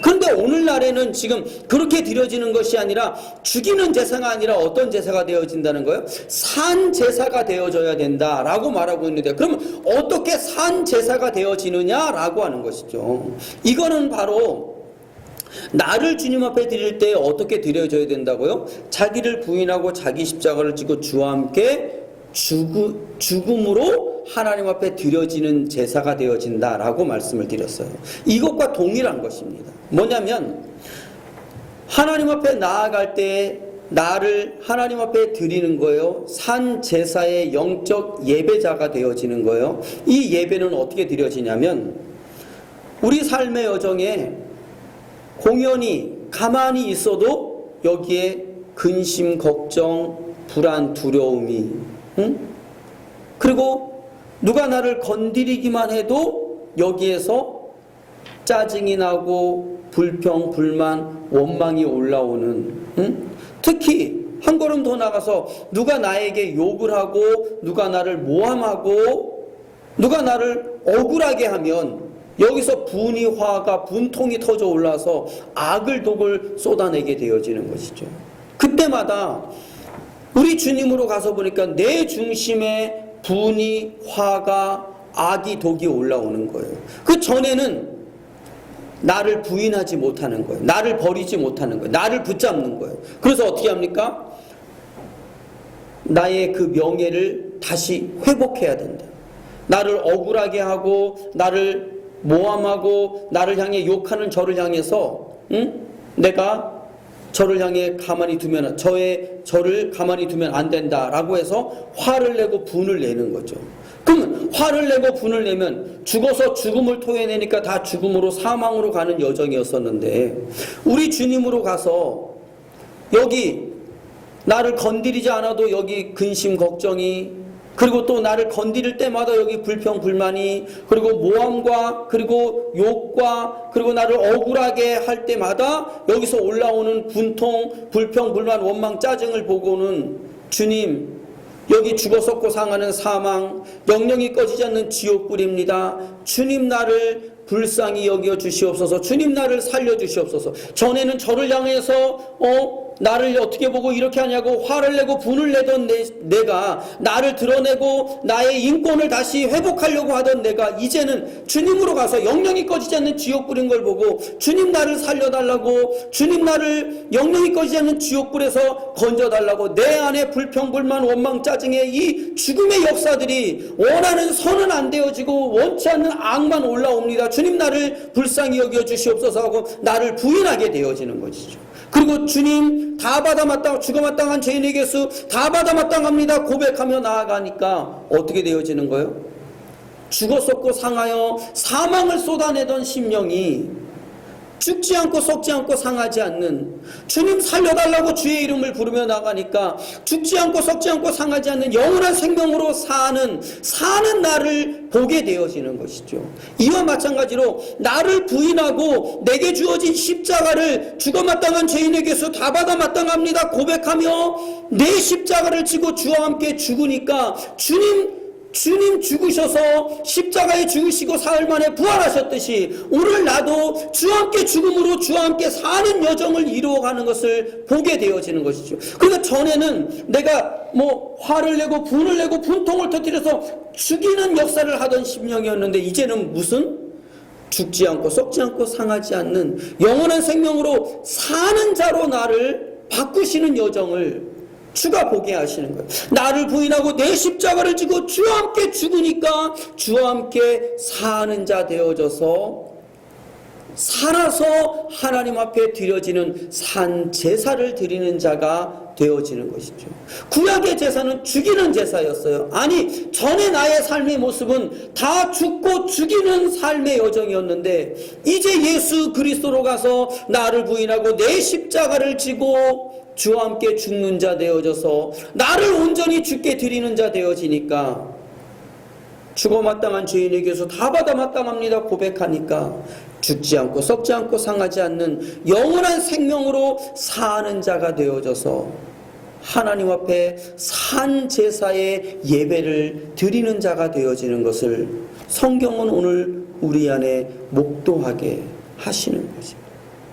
그런데 오늘날에는 지금 그렇게 드려지는 것이 아니라 죽이는 제사가 아니라 어떤 제사가 되어진다는 거예요? 산 제사가 되어져야 된다라고 말하고 있는데 그러면 어떻게 산 제사가 되어지느냐라고 하는 것이죠. 이거는 바로 나를 주님 앞에 드릴 때 어떻게 드려져야 된다고요? 자기를 부인하고 자기 십자가를 지고 주와 함께 죽음, 죽음으로 하나님 앞에 드려지는 제사가 되어진다라고 말씀을 드렸어요. 이것과 동일한 것입니다. 뭐냐면 하나님 앞에 나아갈 때 나를 하나님 앞에 드리는 거예요. 산 제사의 영적 예배자가 되어지는 거예요. 이 예배는 어떻게 드려지냐면 우리 삶의 여정에 공연히 가만히 있어도 여기에 근심, 걱정, 불안, 두려움이, 응? 그리고 누가 나를 건드리기만 해도 여기에서 짜증이 나고 불평, 불만, 원망이 올라오는, 응? 특히 한 걸음 더 나가서 누가 나에게 욕을 하고 누가 나를 모함하고 누가 나를 억울하게 하면 여기서 분이 화가 분통이 터져 올라서 악을 독을 쏟아내게 되어지는 것이죠. 그때마다 우리 주님으로 가서 보니까 내 중심에 분이 화가 악이 독이 올라오는 거예요. 그 전에는 나를 부인하지 못하는 거예요. 나를 버리지 못하는 거예요. 나를 붙잡는 거예요. 그래서 어떻게 합니까? 나의 그 명예를 다시 회복해야 된다. 나를 억울하게 하고 나를 모함하고 나를 향해 욕하는 저를 향해서 응? 내가 저를 향해 가만히 두면 저의 저를 가만히 두면 안 된다라고 해서 화를 내고 분을 내는 거죠. 그러면 화를 내고 분을 내면 죽어서 죽음을 토해내니까 다 죽음으로 사망으로 가는 여정이었었는데 우리 주님으로 가서 여기 나를 건드리지 않아도 여기 근심 걱정이 그리고 또 나를 건드릴 때마다 여기 불평 불만이 그리고 모함과 그리고 욕과 그리고 나를 억울하게 할 때마다 여기서 올라오는 분통 불평 불만 원망 짜증을 보고는 주님 여기 죽어섰고 상하는 사망 영영이 꺼지지 않는 지옥불입니다. 주님 나를 불쌍히 여겨 주시옵소서. 주님 나를 살려 주시옵소서. 전에는 저를 향해서 어 나를 어떻게 보고 이렇게 하냐고 화를 내고 분을 내던 내, 내가 나를 드러내고 나의 인권을 다시 회복하려고 하던 내가 이제는 주님으로 가서 영영이 꺼지지 않는 지옥불인 걸 보고 주님 나를 살려달라고 주님 나를 영영이 꺼지지 않는 지옥불에서 건져달라고 내 안에 불평불만 원망 짜증의 이 죽음의 역사들이 원하는 선은 안 되어지고 원치 않는 악만 올라옵니다. 주님 나를 불쌍히 여겨 주시옵소서 하고 나를 부인하게 되어지는 것이죠 그리고 주님 다 받아 마땅 죽어 마땅한 죄인에게 수다 받아 마땅합니다 고백하며 나아가니까 어떻게 되어지는 거예요? 죽었었고 상하여 사망을 쏟아내던 심령이 죽지 않고 썩지 않고 상하지 않는 주님 살려달라고 주의 이름을 부르며 나가니까 죽지 않고 썩지 않고 상하지 않는 영원한 생명으로 사는 사는 나를 보게 되어지는 것이죠. 이와 마찬가지로 나를 부인하고 내게 주어진 십자가를 죽어 마땅한 죄인에게서 다 받아 마땅합니다 고백하며 내 십자가를 지고 주와 함께 죽으니까 주님 주님 죽으셔서 십자가에 죽으시고 사흘 만에 부활하셨듯이 오늘 나도 주와 함께 죽음으로 주와 함께 사는 여정을 이루어가는 것을 보게 되어지는 것이죠. 그러니까 전에는 내가 뭐 화를 내고 분을 내고 분통을 터뜨려서 죽이는 역사를 하던 심령이었는데 이제는 무슨 죽지 않고 썩지 않고 상하지 않는 영원한 생명으로 사는 자로 나를 바꾸시는 여정을 주가 보게 하시는 거예요. 나를 부인하고 내 십자가를 지고 주와 함께 죽으니까 주와 함께 사는 자 되어져서 살아서 하나님 앞에 드려지는 산 제사를 드리는 자가 되어지는 것이죠. 구약의 제사는 죽이는 제사였어요. 아니, 전에 나의 삶의 모습은 다 죽고 죽이는 삶의 여정이었는데, 이제 예수 그리스도로 가서 나를 부인하고 내 십자가를 지고 주와 함께 죽는 자 되어져서 나를 온전히 죽게 드리는 자 되어지니까 죽어 마땅한 죄인에게서 다 받아 마땅합니다 고백하니까 죽지 않고 썩지 않고 상하지 않는 영원한 생명으로 사는 자가 되어져서 하나님 앞에 산 제사의 예배를 드리는 자가 되어지는 것을 성경은 오늘 우리 안에 목도하게 하시는 것입니다.